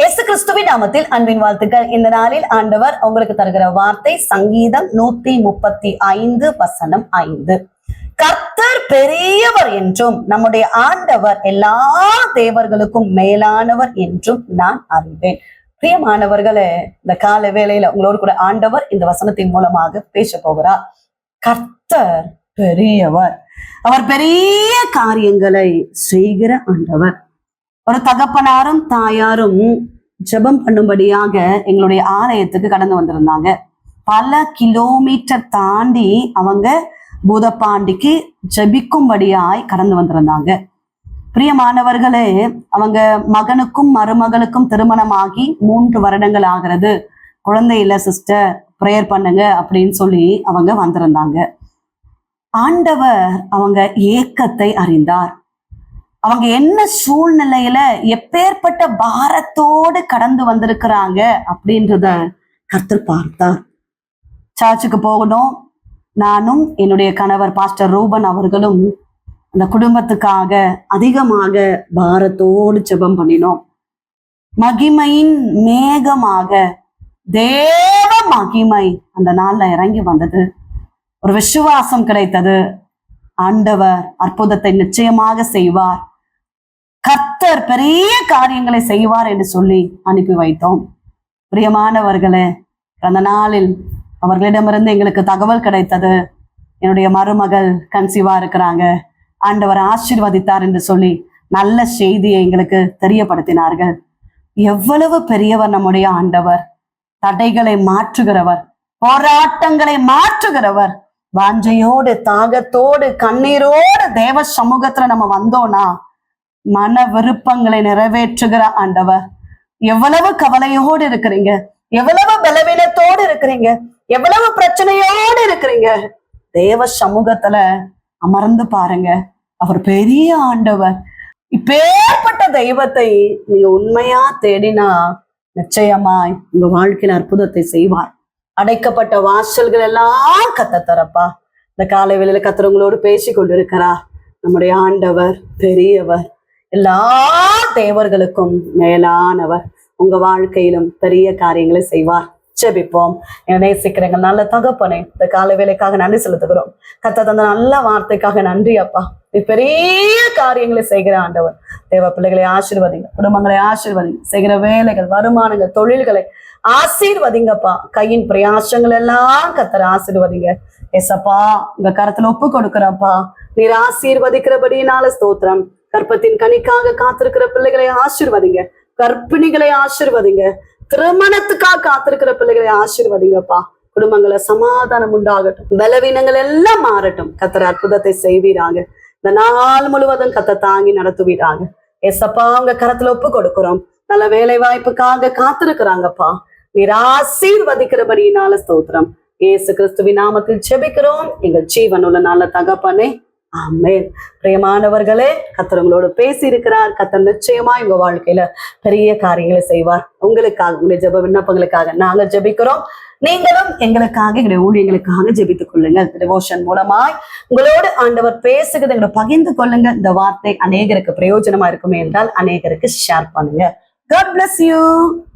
இயேசு கிறிஸ்துவின் நாமத்தில் அன்பின் வாழ்த்துக்கள். இந்த நாளில் ஆண்டவர் உங்களுக்கு தருகிற வார்த்தை சங்கீதம் நூத்தி முப்பத்தி ஐந்து வசனம் ஐந்து. கர்த்தர் பெரியவர் என்றும் நம்முடைய ஆண்டவர் எல்லா தேவர்களுக்கும் மேலானவர் என்றும் நான் அறிவேன். பிரியமானவர்களே இந்த கால வேளையில உங்களோடு கூட ஆண்டவர் இந்த வசனத்தின் மூலமாக பேச போகிறார். கர்த்தர் பெரியவர். அவர் பெரிய காரியங்களை செய்கிற ஆண்டவர். ஒரு தகப்பனாரும் தாயாரும் ஜெபம் பண்ணும்படியாக எங்களுடைய ஆலயத்துக்கு கடந்து வந்திருந்தாங்க. பல கிலோமீட்டர் தாண்டி அவங்க பூதப்பாண்டிக்கு ஜபிக்கும்படியாய் கடந்து வந்திருந்தாங்க. பிரியமானவர்களே அவங்க மகனுக்கும் மருமகளுக்கும் திருமணமாகி மூன்று வருடங்கள் ஆகிறது. குழந்தை இல்ல சிஸ்டர் ப்ரேயர் பண்ணுங்க அப்படின்னு சொல்லி அவங்க வந்திருந்தாங்க. ஆண்டவர் அவங்க ஏக்கத்தை அறிந்தார். அவங்க என்ன சூழ்நிலையில எப்பேற்பட்ட பாரத்தோடு கடந்து வந்திருக்கிறாங்க அப்படின்றத கர்த்தர் பார்த்தார். சர்ச்சுக்கு போகணும். நானும் என்னுடைய கணவர் பாஸ்டர் ரூபன் அவர்களும் அந்த குடும்பத்துக்காக அதிகமாக பாரத்தோடு ஜெபம் பண்ணினோம். மகிமையின் மேகமாக தேவ மகிமை அந்த நாள்ல இறங்கி வந்தது. ஒரு விசுவாசம் கிடைத்தது. ஆண்டவர் அற்புதத்தை நிச்சயமாக செய்வார். கர்த்தர் பெரிய காரியங்களை செய்வார் என்று சொல்லி அனுப்பி வைத்தோம். பிரியமானவர்களே அந்த நாளில் அவர்களிடமிருந்து எங்களுக்கு தகவல் கிடைத்தது. என்னுடைய மருமகள் கன்சீவா இருக்கிறாங்க. ஆண்டவர் ஆசீர்வதித்தார் என்று சொல்லி நல்ல செய்தியை எங்களுக்கு தெரியப்படுத்தினார்கள். எவ்வளவு பெரியவர் நம்முடைய ஆண்டவர். தடைகளை மாற்றுகிறவர். போராட்டங்களை மாற்றுகிறவர். வாஞ்சையோடு தாகத்தோடு கண்ணீரோடு தேவ சமூகத்துல நம்ம வந்தோம்னா மன விருப்பங்களை நிறைவேற்றுகிற ஆண்டவர். எவ்வளவு கவலையோடு இருக்கிறீங்க? எவ்வளவு பலவீனத்தோடு இருக்கிறீங்க? எவ்வளவு பிரச்சனையோடு இருக்கிறீங்க? தேவ சமூகத்துல அமர்ந்து பாருங்க. அவர் பெரிய ஆண்டவர். இப்பேற்பட்ட தெய்வத்தை நீங்க உண்மையா தேடினா நிச்சயமாய் உங்க வாழ்க்கையில அற்புதத்தை செய்வார். அடைக்கப்பட்ட வாசல்கள் எல்லாம் கத்த தரப்பா. இந்த காலை வேளையில கத்துறவங்களோடு பேசி கொண்டிருக்கிறார் நம்முடைய ஆண்டவர் பெரியவர். எல்லா தேவர்களுக்கும் மேலானவர். உங்க வாழ்க்கையிலும் பெரிய காரியங்களை செய்வார். ஜெபிப்போம். என்னை நேசிக்கிறேங்க நல்ல தகப்பனே இந்த கால வேலைக்காக நன்றி செலுத்துகிறோம். கத்த தந்த நல்ல வார்த்தைக்காக நன்றி அப்பா. நீ பெரிய காரியங்களை செய்கிற ஆண்டவர். தேவ பிள்ளைகளை ஆசீர்வதிங்க. குடும்பங்களை ஆசீர்வதிங்க. செய்கிற வேலைகள் வருமானங்கள் தொழில்களை ஆசீர்வதிங்கப்பா. கையின் பிரயாசங்கள் எல்லாம் கத்தர ஆசீர்வதிங்க. எசப்பா உங்க கரத்துல ஒப்பு கொடுக்குறப்பா நீர் ஆசீர்வதிக்கிறபடினால ஸ்தோத்திரம். கற்பத்தின் கனிக்காக காத்திருக்கிற பிள்ளைகளை ஆசிர்வதிங்க. கர்ப்பிணிகளை ஆசிர்வதிங்க. திருமணத்துக்காக காத்திருக்கிற பிள்ளைகளை ஆசிர்வதிங்கப்பா. குடும்பங்களை சமாதானம் உண்டாகட்டும். பலவீனங்கள் எல்லாம் மாறட்டும். கத்தர் அற்புதத்தை செய்வீராங்க இந்த நாள் முழுவதும் கத்த தாங்கி நடத்துவீராங்க எசப்பா உங்க கரத்துல ஒப்பு கொடுக்கிறோம். நல்ல வேலை வாய்ப்புக்காக காத்திருக்கிறாங்கப்பா. நீர் ஆசீர்வதிக்கிறபடியினால ஸ்தோத்திரம். ஏசு கிறிஸ்துவின் நாமத்தில் செபிக்கிறோம் எங்கள் ஜீவனுள்ள நல்ல தகப்பனே ஆமென். பிரியமானவர்களே கத்தர் உங்களோட பேசி இருக்கிறார் கத்தர் நிச்சயமா உங்க வாழ்க்கையில பெரிய காரியங்களை செய்வார். உங்களுக்காக உங்களுடைய ஜெப விண்ணப்பங்களுக்காக நாங்க ஜெபிக்கிறோம். நீங்களும் எங்களுக்காக எங்களுடைய ஊழியங்களுக்காக ஜெபித்துக் கொள்ளுங்கள். டிவோஷன் மூலமாய் உங்களோடு ஆண்டவர் பேசுகிறது எங்களை பகிர்ந்து கொள்ளுங்க இந்த வார்த்தை அநேகருக்கு பிரயோஜனமா இருக்குமே என்றால் அநேகருக்கு ஷேர் பண்ணுங்க. God bless you.